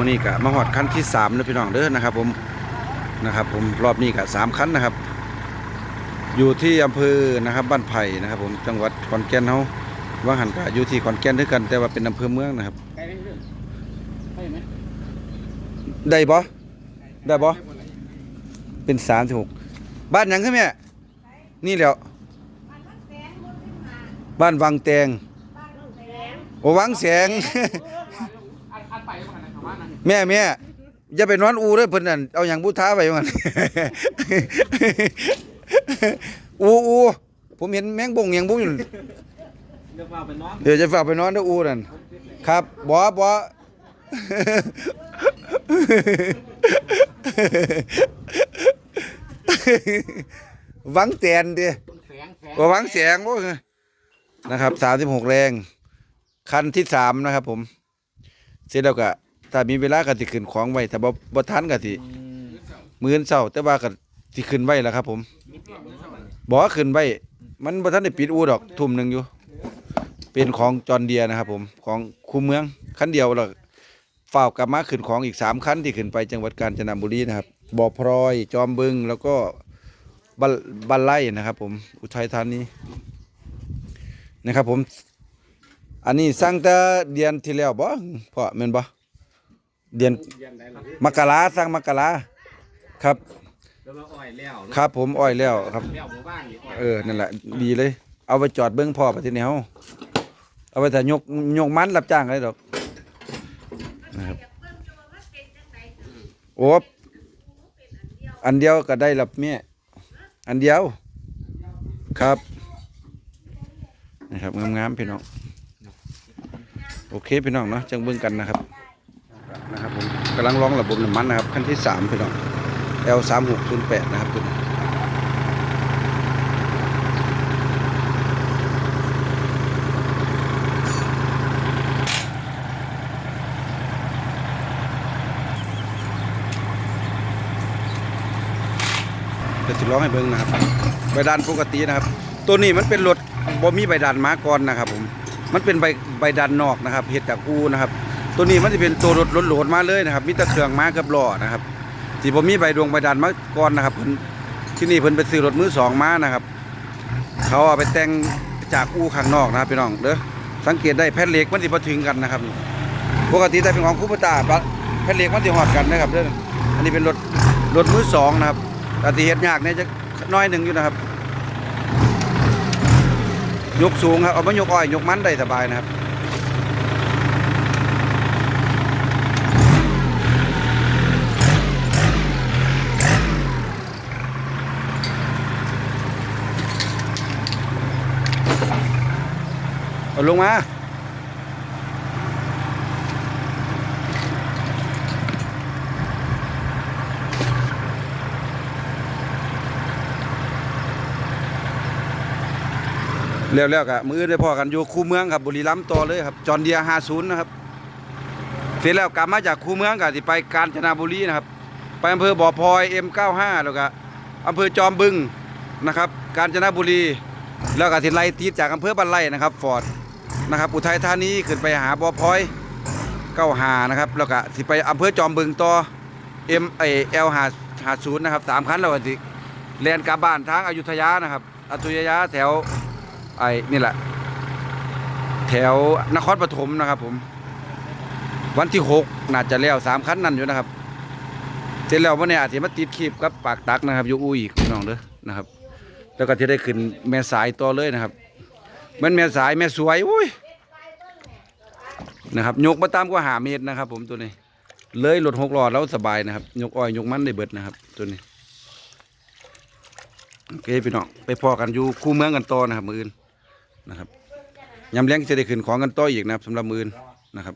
มื้อนี้ก็มาฮอดคันที่3แล้วพี่น้องเด้อนะครับ ผมนะครับ ผมรอบนี้ก็สามคันนะครับ อยู่ที่อำเภอนะครับบ้านไผ่นะครับ ผมจังหวัดขอนแก่นเฮาว่าหันก็อยู่ที่ขอนแก่นด้วยกัน แต่ว่าเป็นอำเภอเมืองนะครับไกลเรื่องใช่ได้บ่ได้บ่เป็นสามสิบหกบ้านหยังคือแม่นี่แหล้วบ้านวังแตงโอ้วังแสง อันอันไปป ระมาณไหนประมาณนั้นแม่แม่อย่าไปนอนอูเด้อเพิ่นนั่นเอาหยังบูท้าไว้ว่างั้นอูอูผมเห็นแมงบงหยังบุ้งอยู่เดี๋ยวว่าไปนอนเดี๋ยวจะฝากไปนอนเด้ออูนั่นครับบ่บ่วังแตนเด้แสงแสงว่าวังแสงโอ้ยนะครับสามสิบหกแรง คันที่สามนะครับผม เสร็จแล้วก็ ถ้ามีเวลาก็สิขึ้นของไว้ถ้าบ่บ่ทันก็สิมื้ออนเช้าแต่ว่าก็สิขึ้นไว้แล้วครับ ผมบอกว่าขึ้นไว้มันบ่ทันได้ปิดอูดอกทุ่มหนึงอยู่ เป็นของจอนเดียนะครับ ผมของคูเมืองคันเดียวแล้วฝ้าวกลับมาขึ้นของอีกสามคันที่ขึ้นไปจังหวัดกาญจนบุรีนะครับบ่อพลอย จอมบึงแล้วก็บันบันไล่นะครับ ผมอุทัยธานีนะครับ ผม อันนี้สร้างแต่เดือนที่แล้วบ่เพราะแม่นบ่ เดือนเย็นได้หรอมกราสร้างมกราครับ แล้วมาอ้อยแล้วครับผมอ้อยแล้วครับ แล้วหมู่บ้านนี่อ้อยเออนั่นแหละดีเลย เอาไปจอดเบิ้งพ่อประเทศนี้เฮาเอาไปแต่ยกยกมันรับจ้างอะไรดอกนะครับโอ้อันเดียวก็ได้รับเมียอันเดียวครับนะครับงามๆพี่น้องโอเคพี่น้องเนาะจังเบิ่งกันนะครับนะครับผม กำลังร้องระบบน้ำมันนะครับ ขั้นที่สามพี่น้อง L สามหกศูนย์แปดนะครับตัวนี้เดี๋ยวสิร้องให้เบิ่งนะครับ ใบดันปกตินะครับ ตัวนี้มันเป็นรถบ่มีใบดันมาก่อนนะครับผม มันเป็นใบใบดันนอกนะครับเฮ็ดจากอูนะครับ ตัวนี้มันจะเป็นตัวรถโหลดๆมาเลยนะครับ มีต่เครื่องมากับล้อนะครับที่บ่มีใบดวงใบดันมาก่อนนะครับเพิ่นที่นี่เพิ่นไปซื้อรถมือสองมานะครับ เขาเอาไปแต่งจากอูข้างนอกนะครับพี่น้องเด้อสังเกตได้แผ่นเหล็กมันสิบ่ถึงกันนะครับปกติแต่เป็นของคูปตาแผ่นเหล็กมันสิฮอดกันนะครับเด้ออันนี้เป็นรถรถมือสองนะครับอาติเฮ็ดยากเนี่ยจะน้อยหนึ่งอยู่นะครับ ยกสูงครับเอามายกอ้อยยกมันได้สบายนะครับ เอาลงมาแล้วแล้วก็มือได้พอกันอยู่คูเมืองครับบุรีรัมย์ต่อเลยครับจอนเดีย50นนะครับ เสร็จแล้วกลับมาจากคูเมืองก็สิไปกาญจนบุรีนะครับ ไปอำเภอบ่อพลอย M95 แล้วก็อำเภอจอมบึงนะครับ กาญจนบุรี แล้วก็สิไล่ติดจากอำเภอบ้านไรนะครับฟอร์ด นะครับอุทัยธานีขึ้นไปหาบ่อพลอย95นะครับแล้วก็สิไปอำเภอจอมบึงต่อ M ไอ L50 นะครับสามคันแล้วก็สิแลนกลับบ้านทางอยุธยานะครับอยุธยาแถวไอ้นี่แหละแถวนครปฐมนะครับผม วันที่หกน่าจะแล้วสามคันนั่นอยู่นะครับเสร็จแล้ววันนี้อาจจะมาติดคลิปกับปากตักนะครับอยู่อูอีกน้องเด้อนะครับ แล้วก็จะได้ขึ้นแม่สายต่อเลยนะครับ มันแม่สายแม่สวยอุ้ยนะครับยกมาตามกว่าหาเมตรนะครับ ผมตัวนี้ เลยหลดหกหลอดแล้วสบายนะครับ ยกอ้อยยกมันได้เบิดนะครับ ตัวนี้โอเคพี่น้องไปพอกันอยู่คู่เมืองกันต่อนะครับ มืออื่นนะครับยำเลี้ยงจะได้ขึ้นของกันต่ออีกนะครับสำหรับมืออื่นนะครับ